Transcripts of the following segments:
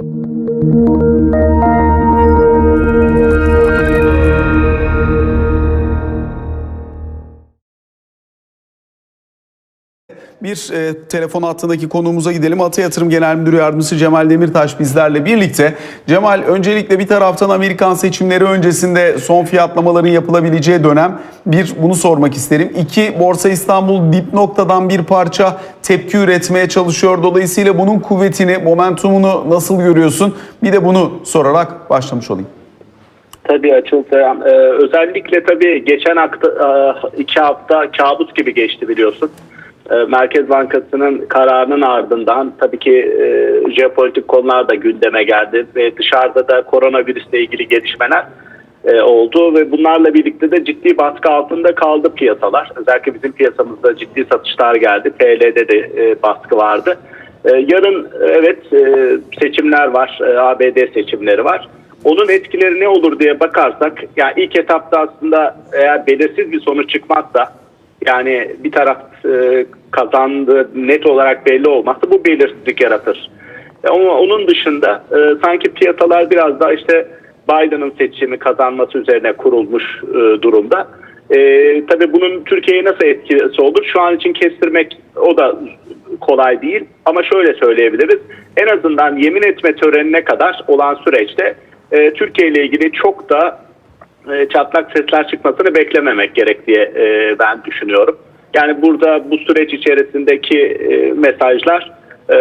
Thank you. Bir e, telefon hattındaki konuğumuza gidelim. Ata Yatırım Genel Müdürü Yardımcısı Cemal Demirtaş bizlerle birlikte. Cemal öncelikle bir taraftan Amerikan seçimleri öncesinde son fiyatlamaların yapılabileceği dönem. Bir bunu sormak isterim. İki Borsa İstanbul dip noktadan bir parça tepki üretmeye çalışıyor. Dolayısıyla bunun kuvvetini, momentumunu nasıl görüyorsun? Bir de bunu sorarak başlamış olayım. Tabii Açıl. Ee, özellikle tabii geçen hafta, e, iki hafta kabus gibi geçti biliyorsun. Ee, Merkez Bankası'nın kararının ardından tabii ki e, jeopolitik konular da gündeme geldi ve dışarıda da koronavirüsle ilgili gelişmeler e, oldu ve bunlarla birlikte de ciddi baskı altında kaldı piyasalar. Özellikle bizim piyasamızda ciddi satışlar geldi. PL'de de e, baskı vardı. E, yarın evet seçimler var. ABD seçimleri var. Onun etkileri ne olur diye bakarsak yani ilk etapta aslında eğer belirsiz bir sonuç çıkmazsa yani bir taraf e, kazandı net olarak belli olmazsa bu belirsizlik yaratır. E, Ama onun dışında e, sanki piyasalar biraz daha işte Biden'ın seçimi kazanması üzerine kurulmuş e, durumda. E, tabii bunun Türkiye'ye nasıl etkisi olur? Şu an için kestirmek o da kolay değil. Ama şöyle söyleyebiliriz. En azından yemin etme törenine kadar olan süreçte e, Türkiye ile ilgili çok da e, çatlak sesler çıkmasını beklememek gerek diye e, ben düşünüyorum. Yani burada bu süreç içerisindeki e, mesajlar e,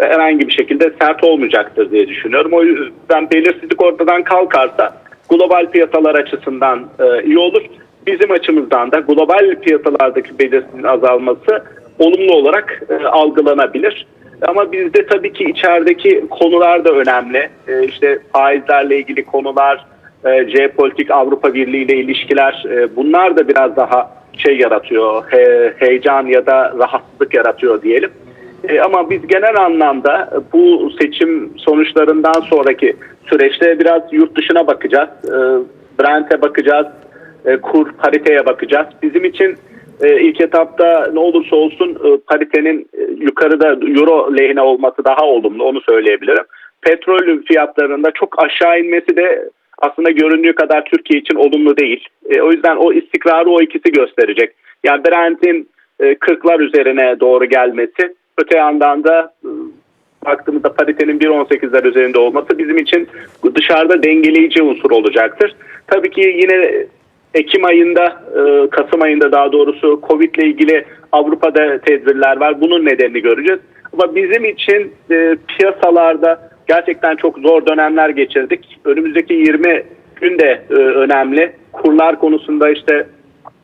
herhangi bir şekilde sert olmayacaktır diye düşünüyorum. O yüzden belirsizlik ortadan kalkarsa global piyasalar açısından iyi olur. Bizim açımızdan da global piyasalardaki belirsizliğin azalması olumlu olarak algılanabilir. Ama bizde tabii ki içerideki konular da önemli. E, işte faizlerle ilgili konular, e, jeopolitik Avrupa Birliği ile ilişkiler e, bunlar da biraz daha şey yaratıyor, he, heyecan ya da rahatsızlık yaratıyor diyelim. E, ama biz genel anlamda bu seçim sonuçlarından sonraki süreçte biraz yurt dışına bakacağız. E, Brent'e bakacağız, e, kur pariteye bakacağız. Bizim için e, ilk etapta ne olursa olsun e, paritenin e, yukarıda euro lehine olması daha olumlu onu söyleyebilirim. Petrol fiyatlarında çok aşağı inmesi de aslında göründüğü kadar Türkiye için olumlu değil. E, o yüzden o istikrarı o ikisi gösterecek. Yani Brent'in e, 40'lar üzerine doğru gelmesi, öte yandan da e, baktığımızda paritenin 1.18'ler üzerinde olması bizim için dışarıda dengeleyici unsur olacaktır. Tabii ki yine Ekim ayında, e, Kasım ayında daha doğrusu Covid ile ilgili Avrupa'da tedbirler var. Bunun nedenini göreceğiz. Ama bizim için e, piyasalarda gerçekten çok zor dönemler geçirdik. Önümüzdeki 20 gün de e, önemli. Kurlar konusunda işte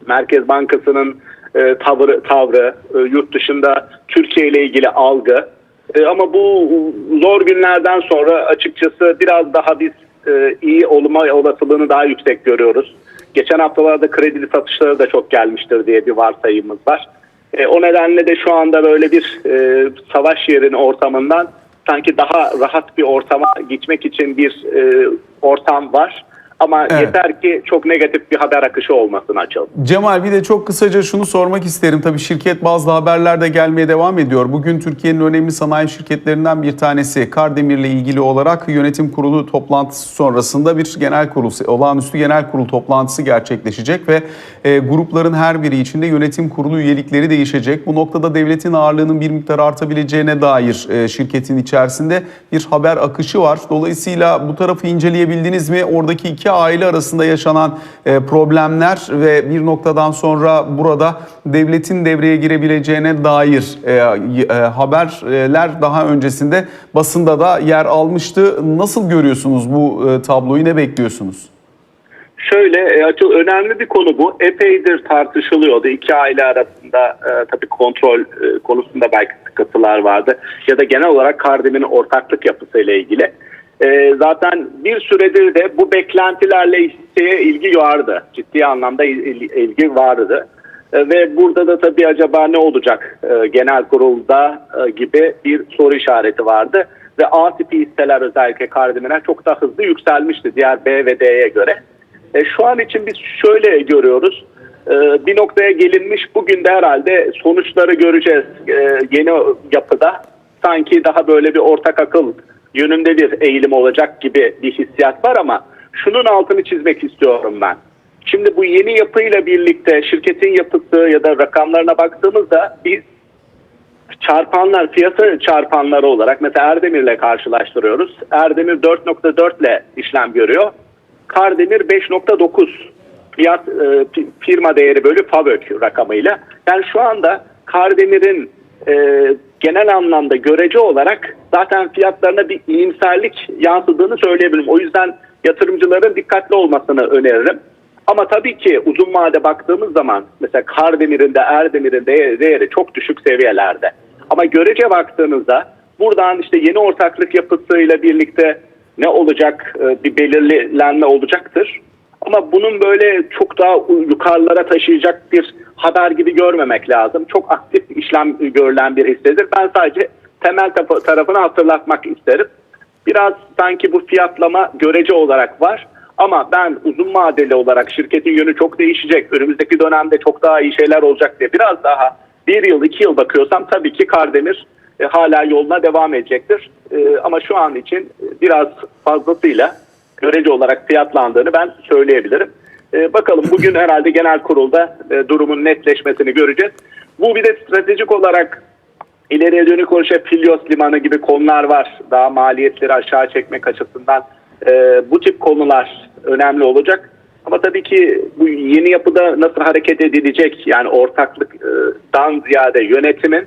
Merkez Bankası'nın e, tavrı, tavrı e, yurt dışında Türkiye ile ilgili algı. E, ama bu zor günlerden sonra açıkçası biraz daha biz e, iyi olma olasılığını daha yüksek görüyoruz. Geçen haftalarda kredili satışları da çok gelmiştir diye bir varsayımımız var. E, o nedenle de şu anda böyle bir e, savaş yerinin ortamından sanki daha rahat bir ortama gitmek için bir e, ortam var. Ama Evet. yeter ki çok negatif bir haber akışı olmasın açalım. Cemal bir de çok kısaca şunu sormak isterim. Tabii şirket bazı haberler de gelmeye devam ediyor. Bugün Türkiye'nin önemli sanayi şirketlerinden bir tanesi Kardemir'le ilgili olarak yönetim kurulu toplantısı sonrasında bir genel kurul, olağanüstü genel kurul toplantısı gerçekleşecek ve e, grupların her biri içinde yönetim kurulu üyelikleri değişecek. Bu noktada devletin ağırlığının bir miktar artabileceğine dair e, şirketin içerisinde bir haber akışı var. Dolayısıyla bu tarafı inceleyebildiniz mi? Oradaki iki aile arasında yaşanan e, problemler ve bir noktadan sonra burada devletin devreye girebileceğine dair e, e, haberler daha öncesinde basında da yer almıştı. Nasıl görüyorsunuz bu tabloyu? Ne bekliyorsunuz? Şöyle açıl önemli bir konu bu. Epeydir tartışılıyordu. İki aile arasında e, tabii kontrol e, konusunda belki sıkıntılar vardı. Ya da genel olarak Kardem'in ortaklık yapısıyla ilgili. E, zaten bir süredir de bu beklentilerle hisseye ilgi vardı. Ciddi anlamda il- il- ilgi vardı. E, ve burada da tabii acaba ne olacak e, genel kurulda e, gibi bir soru işareti vardı. Ve A tipi hisseler özellikle Kardem'ine çok daha hızlı yükselmişti diğer B ve D'ye göre. E, şu an için biz şöyle görüyoruz. Bir noktaya gelinmiş bugün de herhalde sonuçları göreceğiz. E, yeni yapıda sanki daha böyle bir ortak akıl yönünde bir eğilim olacak gibi bir hissiyat var ama şunun altını çizmek istiyorum ben. Şimdi bu yeni yapıyla birlikte şirketin yapısı ya da rakamlarına baktığımızda biz çarpanlar, piyasa çarpanları olarak mesela Erdemir'le karşılaştırıyoruz. Erdemir 4.4 ile işlem görüyor. Kardemir 5.9 fiyat e, firma değeri bölü FAVÖK rakamıyla. Yani şu anda Kardemir'in e, genel anlamda görece olarak zaten fiyatlarına bir iyimserlik yansıdığını söyleyebilirim. O yüzden yatırımcıların dikkatli olmasını öneririm. Ama tabii ki uzun vade baktığımız zaman mesela Kardemir'in de Erdemir'in de değeri çok düşük seviyelerde. Ama görece baktığınızda buradan işte yeni ortaklık yapısıyla birlikte ne olacak e, bir belirlenme olacaktır. Ama bunun böyle çok daha yukarılara taşıyacak bir haber gibi görmemek lazım. Çok aktif işlem görülen bir hissedir. Ben sadece temel tarafını hatırlatmak isterim. Biraz sanki bu fiyatlama görece olarak var. Ama ben uzun vadeli olarak şirketin yönü çok değişecek. Önümüzdeki dönemde çok daha iyi şeyler olacak diye biraz daha bir yıl iki yıl bakıyorsam tabii ki Kardemir e, hala yoluna devam edecektir. E, ama şu an için e, biraz fazlasıyla görece olarak fiyatlandığını ben söyleyebilirim. E, bakalım bugün herhalde genel kurulda e, durumun netleşmesini göreceğiz. Bu bir de stratejik olarak ileriye dönük olarak Filyos Limanı gibi konular var. Daha maliyetleri aşağı çekmek açısından e, bu tip konular önemli olacak. Ama tabii ki bu yeni yapıda nasıl hareket edilecek yani ortaklıktan ziyade yönetimin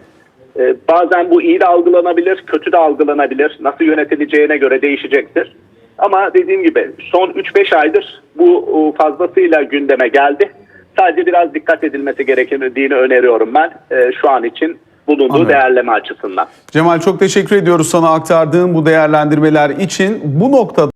e, bazen bu iyi de algılanabilir, kötü de algılanabilir. Nasıl yönetileceğine göre değişecektir. Ama dediğim gibi son 3-5 aydır bu e, fazlasıyla gündeme geldi. Sadece biraz dikkat edilmesi gerektiğini öneriyorum ben e, şu an için bulunduğu Anladım. değerleme açısından. Cemal çok teşekkür ediyoruz sana aktardığın bu değerlendirmeler için. Bu noktada